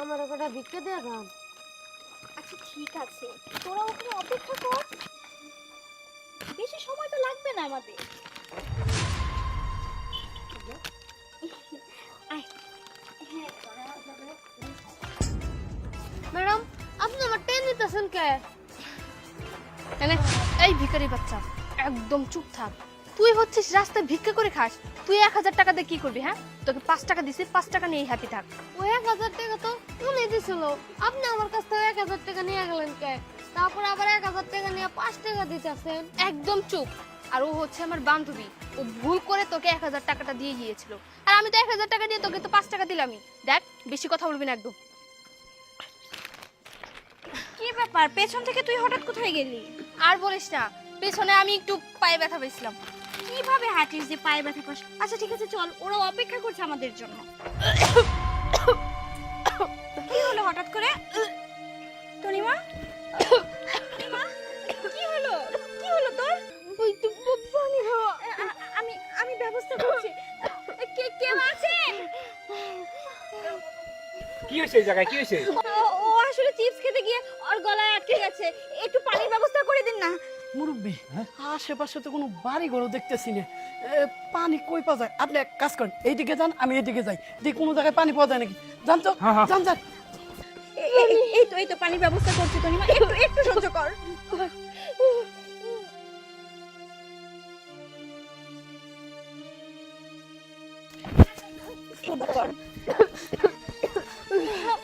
আমার একটা ভিক্ষা দিয়ে দাম আচ্ছা ঠিক আছে। তোরা ওখানে অপেক্ষা কর। বেশি সময় তো লাগবে না আমাদের। ম্যাডাম আপনি আমার টেন নিতেছেন কে? এনে এই ভিখারি বাচ্চা একদম চুপ থাক। তুই হচ্ছিস রাস্তায় ভিক্ষা করে খাস। তুই এক হাজার টাকা দিয়ে কি করবি হ্যাঁ? তোকে পাঁচ টাকা দিছি পাঁচ টাকা নিয়ে হ্যাপি থাক। ওই এক হাজার টাকা তো উনি দিছিল আপনি আমার কাছ থেকে এক হাজার টাকা নিয়ে গেলেন কে? তারপর আবার এক হাজার টাকা নিয়ে পাঁচ টাকা দিতেছেন। একদম চুপ। আর ও হচ্ছে আমার বান্ধবী। ও ভুল করে তোকে এক হাজার টাকাটা দিয়ে গিয়েছিল। আর আমি তো এক হাজার টাকা দিয়ে তোকে তো পাঁচ টাকা দিলামই। দেখ বেশি কথা বলবি না একদম। কি ব্যাপার? পেছন থেকে তুই হঠাৎ কোথায় গেলি? আর বলিস না পেছনে আমি একটু পায়ে ব্যথা পেয়েছিলাম। কীভাবে হাঁটিস যে পায়ে ব্যথা পাস আচ্ছা ঠিক আছে চল। ওরা অপেক্ষা করছে আমাদের জন্য। হঠাৎ করে তনিমা? তনিমা, কি হলো? কি হলো তোর? আমি আমি ব্যবস্থা করছি। কে কেউ আছে? কি হয়েছে এই জায়গায়? কি হয়েছে? ও- আসলে চিপস খেতে গিয়ে ওর গলায় আটকে গেছে। একটু পানির ব্যবস্থা করে দিন না। মুরব্বী আশেপাশে তো কোনো বাড়ি ঘরও দেখতেছি না। পানি কই পাওয়া যায়? আপনি এক কাজ করেন এইদিকে যান আমি এইদিকে যাই। দেখি কোনো জায়গায় পানি পাওয়া যায় নাকি? তো হ্যাঁ, হ্যাঁ। যান। এই তো এই তো পানির ব্যবস্থা করছি তনিমা একটু একটু সহ্য কর।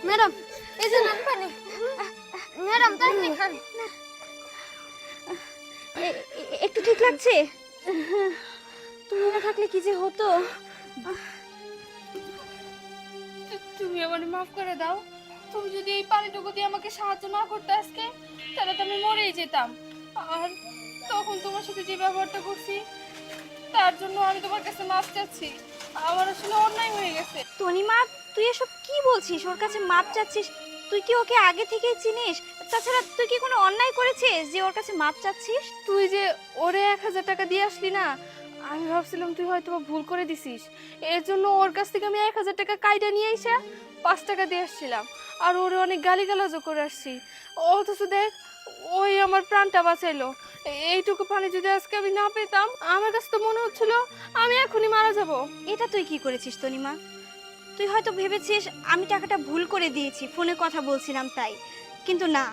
ম্যাডাম এই যে নেন পানি। ম্যাডাম তাড়াতাড়ি খান। একটু ঠিক লাগছে? তুমি না থাকলে কি যে হতো? তুমি আমার মাফ করে দাও। তুমি যদি এই পানিটুকু দিয়ে আমাকে সাহায্য না করতে আজকে তাহলে তো আমি মরেই যেতাম। আর তখন তোমার সাথে যে ব্যবহারটা করছি তার জন্য আমি তোমার কাছে মাফ চাচ্ছি। আমার আসলে অন্যায় হয়ে গেছে। তনিমা তুই এসব কি বলছিস? ওর কাছে মাপ চাচ্ছিস? তুই কি ওকে আগে থেকেই চিনিস? তাছাড়া তুই কি কোনো অন্যায় করেছিস যে ওর কাছে মাপ চাচ্ছিস? তুই যে ওরে এক হাজার টাকা দিয়ে আসলি না আমি ভাবছিলাম তুই হয়তো ভুল করে দিছিস। এর জন্য ওর কাছ থেকে আমি এক হাজার টাকা কাইটা নিয়ে এসে পাঁচ টাকা দিয়ে আসছিলাম। আর ওর অনেক গালিগালাজও করে আসছি। অথচ দেখ, ওই আমার প্রাণটা বাঁচাইলো। এইটুকু পানি যদি আজকে আমি না পেতাম, আমার কাছে তো মনে হচ্ছিল আমি এখনই মারা যাব। এটা তুই কি করেছিস, তনিমা? তুই হয়তো ভেবেছিস আমি টাকাটা ভুল করে দিয়েছি, ফোনে কথা বলছিলাম তাই। কিন্তু না,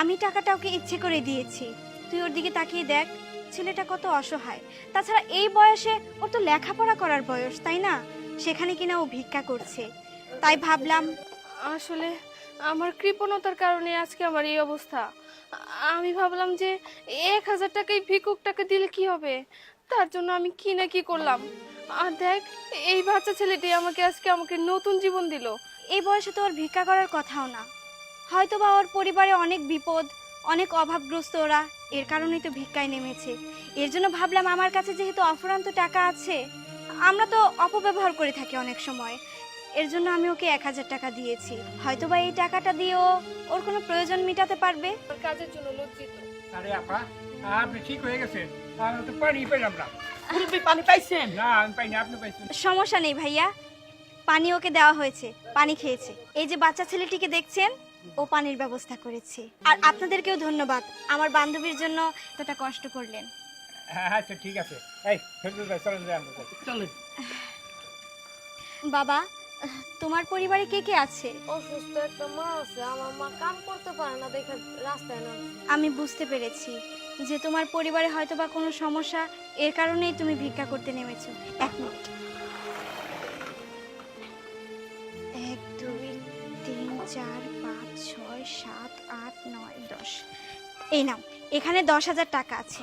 আমি টাকাটা ওকে ইচ্ছে করে দিয়েছি। তুই ওর দিকে তাকিয়ে দেখ ছেলেটা কত অসহায়। তাছাড়া এই বয়সে ওর তো লেখাপড়া করার বয়স তাই না? সেখানে কিনা ও ভিক্ষা করছে। তাই ভাবলাম আসলে আমার কৃপণতার কারণে আজকে আমার এই অবস্থা। আমি ভাবলাম যে এক হাজার টাকায় ভিক্ষুকটাকে দিলে কি হবে? তার জন্য আমি কি না কি করলাম? আর দেখ এই বাচ্চা ছেলেটি আমাকে আজকে আমাকে নতুন জীবন দিল। এই বয়সে তো ওর ভিক্ষা করার কথাও না। হয়তো বা ওর পরিবারে অনেক বিপদ অনেক অভাবগ্রস্ত ওরা এর কারণেই তো ভিক্ষায় নেমেছে। এর জন্য ভাবলাম আমার কাছে যেহেতু অফুরান্ত টাকা আছে আমরা তো অপব্যবহার করে থাকি অনেক সময়। এর জন্য আমি ওকে এক হাজার টাকা দিয়েছি। হয়তো বা এই টাকাটা দিয়ে ও ওর কোনো প্রয়োজন মেটাতে পারবে? আমার কাজের জন্য লজ্জিত। আরে আপা আপনি ঠিক হয়ে গেছেন। আমি তো পানি পেলাম না। পানি পাইছেন? না আমি পাইনি আপনি পাইছেন। সমস্যা নেই ভাইয়া। পানি ওকে দেওয়া হয়েছে পানি খেয়েছে। এই যে বাচ্চা ছেলেটিকে দেখছেন ও পানির ব্যবস্থা করেছে। আর আপনাদেরকেও ধন্যবাদ। আমার বান্ধবীর জন্য এতটা কষ্ট করলেন। হ্যাঁ আচ্ছা ঠিক আছে। এই ফেরদৌস ভাই চলেন যাই আমরা। চলেন। বাবা তোমার পরিবারে কে কে আছে? অসুস্থ একটা মা আছে। আমার মা কাম করতে পারে না দেখে রাস্তায় নামছে। আমি বুঝতে পেরেছি যে তোমার পরিবারে হয়তো বা কোনো সমস্যা এর কারণেই তুমি ভিক্ষা করতে নেমেছো। এক মিনিট। এক দুই তিন চার পাঁচ ছয় সাত আট নয় দশ। এই নাও এখানে দশ হাজার টাকা আছে।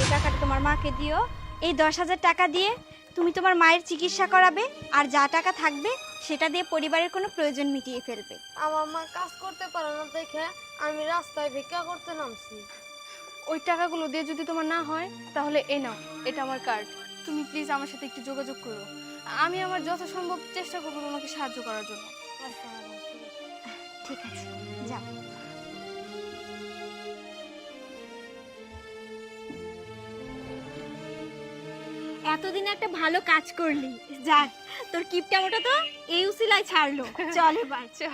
এই টাকাটা তোমার মাকে দিও। এই দশ হাজার টাকা দিয়ে তুমি তোমার মায়ের চিকিৎসা করাবে আর যা টাকা থাকবে সেটা দিয়ে পরিবারের কোনো প্রয়োজন মিটিয়ে ফেলবে। আমার মা কাজ করতে পারে না দেখে আমি রাস্তায় ভিক্ষা করতে নামছি। ওই টাকাগুলো দিয়ে যদি তোমার না হয় তাহলে এ নাও এটা আমার কার্ড। তুমি প্লিজ আমার সাথে একটু যোগাযোগ করো। আমি আমার যথাসম্ভব চেষ্টা করব তোমাকে সাহায্য করার জন্য। আচ্ছা, ঠিক আছে যাও। এতদিন একটা ভালো কাজ করলি। যাক তোর কিপটা ওটা তো এই উসিলায় ছাড়লো। চলে আচ্ছা